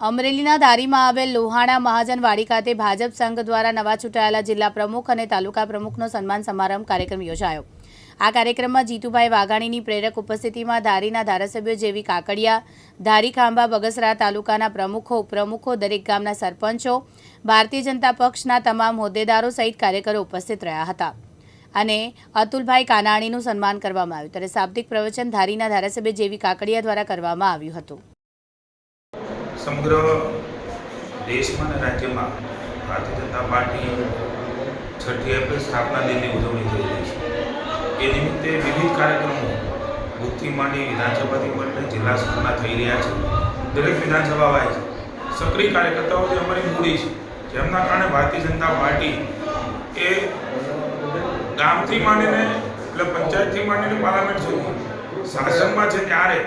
અમરેલીના ધારીમાં આવેલ લોહાણા મહાજન વાડી ખાતે ભાજપ સંઘ દ્વારા નવા ચૂંટાયેલા જિલ્લા પ્રમુખ અને તાલુકા પ્રમુખનો સન્માન સમારંભ કાર્યક્રમ યોજાયો. આ કાર્યક્રમમાં જીતુભાઈ વાઘાણીની પ્રેરક ઉપસ્થિતિમાં ધારીના ધારાસભ્યો જેવી કાકડિયા, ધારી ખાંભા બગસરા તાલુકાના પ્રમુખો, ઉપપ્રમુખો, દરેક ગામના સરપંચો, ભારતીય જનતા પક્ષના તમામ હોદ્દેદારો સહિત કાર્યકરો ઉપસ્થિત રહ્યા હતા. અને અતુલભાઈ કાનાણીનું સન્માન કરવામાં આવ્યું. ત્યારે શાબ્દિક પ્રવચન ધારીના ધારાસભ્ય જેવી કાકડિયા દ્વારા કરવામાં આવ્યું હતું. સમગ્ર દેશમાં અને રાજ્યમાં ભારતીય જનતા પાર્ટી છઠ્ઠી એપ્રિલ સ્થાપના દિનની ઉજવણી થઈ રહી છે. એ નિમિત્તે વિવિધ કાર્યક્રમો બુથથી માંડી વિધાનસભાથી માંડીને જિલ્લા સ્તરના થઈ રહ્યા છે. દરેક વિધાનસભા છે સક્રિય કાર્યકર્તાઓ જે અમારી મૂડી છે, જેમના કારણે ભારતીય જનતા પાર્ટી એ ગામથી માંડીને, એટલે પંચાયતથી માંડીને પાર્લામેન્ટ સુધી, શાસનમાં છે ત્યારે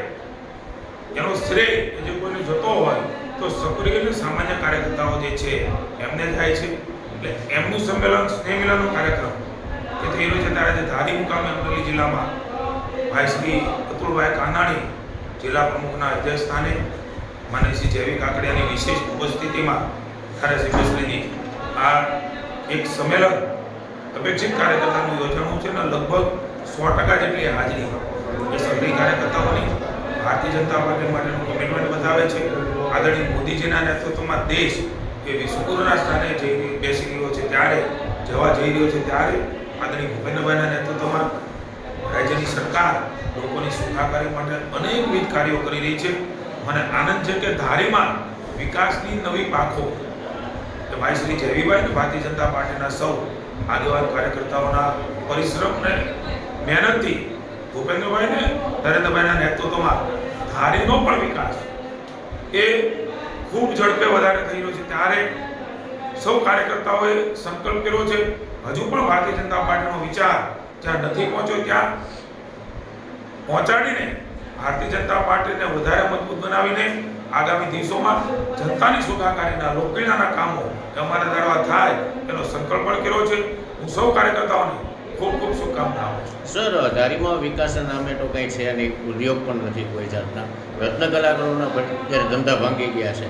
એનો શ્રેય જો કોઈને જતો હોય, તો સક્રિય અને સામાન્ય કાર્યકર્તાઓ જે છે, એમને થાય છે. એટલે એમનું સંમેલન, સ્નેહમિલનનો કાર્યક્રમ કે રહ્યો છે. ત્યારે જે ધારી મુકામે અમરેલી જિલ્લામાં ભાઈ શ્રી અતુલભાઈ કાનાણી જિલ્લા પ્રમુખના અધ્યક્ષ સ્થાને માન્ય શ્રી જૈવિક કાકડિયાની વિશેષ ઉપસ્થિતિમાં ધારાસભ્યશ્રીની આ એક સંમેલન અપેક્ષિત કાર્યકર્તાનું યોજાણું છે અને લગભગ સો ટકા જેટલી હાજરી એ સક્રિય કાર્યકર્તાઓની ભારતીય જનતા પાર્ટી માટેનું કમિટમેન્ટ બતાવે છે. આદરણીય મોદીજીના નેતૃત્વમાં દેશ એ વિશ્વગુરુના સ્થાને જઈ બેસી રહ્યો છે. ત્યારે, જવા જઈ રહ્યો છે. ત્યારે આદરણીય ભૂપેન્દ્રભાઈના નેતૃત્વમાં રાજ્યની સરકાર લોકોની સુખાકારી માટે અનેકવિધ કાર્યો કરી રહી છે. મને આનંદ છે કે ધારીમાં વિકાસની નવી પાંખો. ભાઈ શ્રી જયવીભાઈ અને ભારતીય જનતા પાર્ટીના સૌ આગેવાન કાર્યકર્તાઓના પરિશ્રમને, મહેનતથી ભૂપેન્દ્રભાઈને નરેન્દ્રભાઈના નેતૃત્વમાં ધારીનો પણ વિકાસ એ ખૂબ ઝડપે વધારે થઈ રહ્યો છે. ત્યારે સૌ કાર્યકર્તાઓએ સંકલ્પ કર્યો છે, હજુ પણ ભારતીય જનતા પાર્ટીનો વિચાર જ્યાં નથી પહોંચ્યો ત્યાં પહોંચાડીને ભારતીય જનતા પાર્ટીને વધારે મજબૂત બનાવીને આગામી દિવસોમાં જનતાની સુખાકારીના લોકકલ્યાણના કામો અમારા દ્વારા થાય એનો સંકલ્પ પણ કર્યો છે. હું સૌ કાર્યકર્તાઓને ખૂબ ખૂબ શુભકામના આપું છું સર ધારીમાં વિકાસના નામે તો કંઈ છે અને ઉદ્યોગ પણ નથી કોઈ જાતના. રત્ન કલાકારોના અત્યારે ધંધા ભાંગી ગયા છે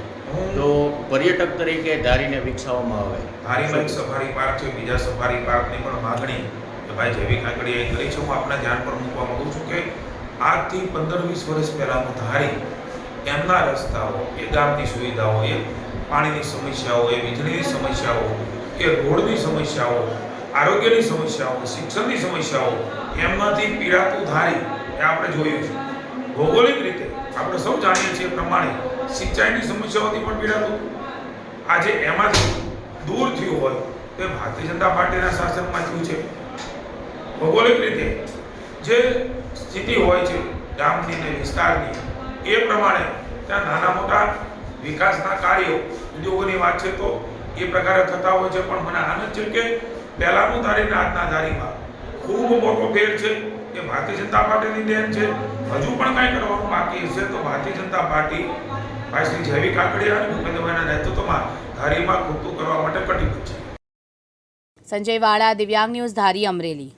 તો પર્યટક તરીકે ધારીને વિકસાવવામાં આવે. ધારીમાં એક સફારી પાર્ક છે બીજા સફારી પાર્કની પણ માગણી કે ભાઈ જૈવિક એ કરી છે હું આપના ધ્યાન પર મૂકવા માંગુ છું કે આજથી પંદર વીસ વર્ષ પહેલાંનું ધારી એમના રસ્તાઓ એ ગામની સુવિધાઓ એ પાણીની સમસ્યાઓ એ વીજળીની સમસ્યાઓ એ રોડની સમસ્યાઓ આરોગ્યની સમસ્યાઓ, શિક્ષણની સમસ્યાઓ, એમનાથી પીડાતું ધારી, એ આપણે જોયું છે. ભૌગોલિક રીતે આપણે સૌ જાણીએ છીએ પ્રમાણે સિંચાઈની સમસ્યાઓથી પણ પીડાતું આજે એમાંથી દૂર થયું હોય તો એ ભારતીય જનતા પાર્ટીના શાસનમાં થયું છે. ભૌગોલિક રીતે જે સ્થિતિ હોય છે, ગામની ને વિસ્તારની, એ પ્રમાણે ત્યાં નાના મોટા વિકાસના કાર્યો, ઉદ્યોગોની વાત છે તો એ પ્રકારે થતા હોય છે. પણ મને આનંદ છે કે પહેલાંનું ધારીને આજના ધારીમાં ખૂબ મોટો ફેર છે એ ભારતીય જનતા પાર્ટીની દેન છે. હજુ પણ કાંઈ કરવાનું બાકી હશે તો ભારતીય જનતા પાર્ટી ભાઈ શ્રી જૈવિક કાકડિયા અને ભૂપેન્દ્રભાઈના નેતૃત્વમાં ધારીમાં ખૂબતું કરવા માટે કટિબદ્ધ છે. સંજય વાળા, દિવ્યાંગ ન્યૂઝ, ધારી અમરેલી.